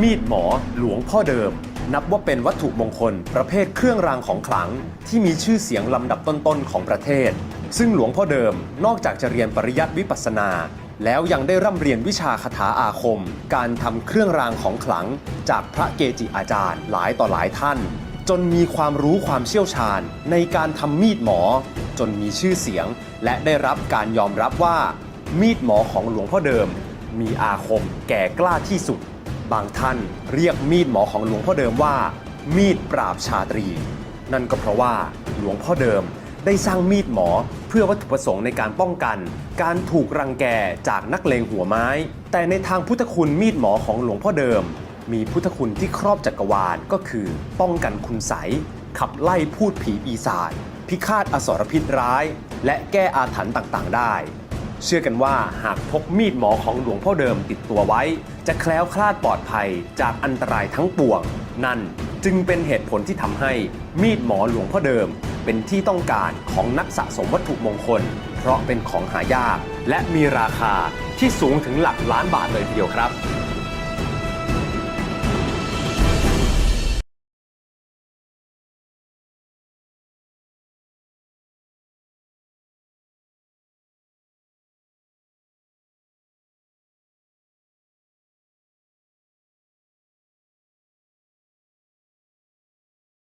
มีดหมอหลวงพ่อเดิม นับว่าเป็นวัตถุมงคล ประเภทเครื่องรางของขลัง ที่มีชื่อเสียงลำดับต้นๆของประเทศ ซึ่งหลวงพ่อเดิมนอกจากจะเรียนปริยัติวิปัสสนา แล้วยังได้ร่ำเรียนวิชาคาถาอาคม การทำเครื่องรางของขลัง จากพระเกจิอาจารย์หลายต่อหลายท่าน จนมีความรู้ความเชี่ยวชาญ ในการทำมีดหมอ จนมีชื่อเสียง และได้รับการยอมรับว่า มีดหมอของหลวงพ่อเดิม มีอาคมแก่กล้าที่สุด บางท่านเรียกมีดหมอของหลวงพ่อเดิมว่า มีดปราบชาตรี นั่นก็เพราะว่าหลวงพ่อเดิมได้สร้างมีดหมอเพื่อวัตถุประสงค์ในการป้องกัน การถูกรังแกจากนักเลงหัวไม้ แต่ในทางพุทธคุณมีดหมอของหลวงพ่อเดิม มีพุทธคุณที่ครอบจักรวาลก็คือ ป้องกันคุณใสยขับไล่พูดผีปีศาจพิฆาตอสรพิษร้าย และแก้อาถรรพ์ต่างๆ ได้ เชื่อกันว่าหากพกมีดหมอของหลวงพ่อเดิมติดตัวไว้ จะแคล้วคลาดปลอดภัยจากอันตรายทั้งปวง นั่นจึงเป็นเหตุผลที่ทำให้มีดหมอหลวงพ่อเดิม เป็นที่ต้องการของนักสะสมวัตถุมงคล เพราะเป็นของหายาก และมีราคาที่สูงถึงหลักล้านบาทเลยทีเดียวครับ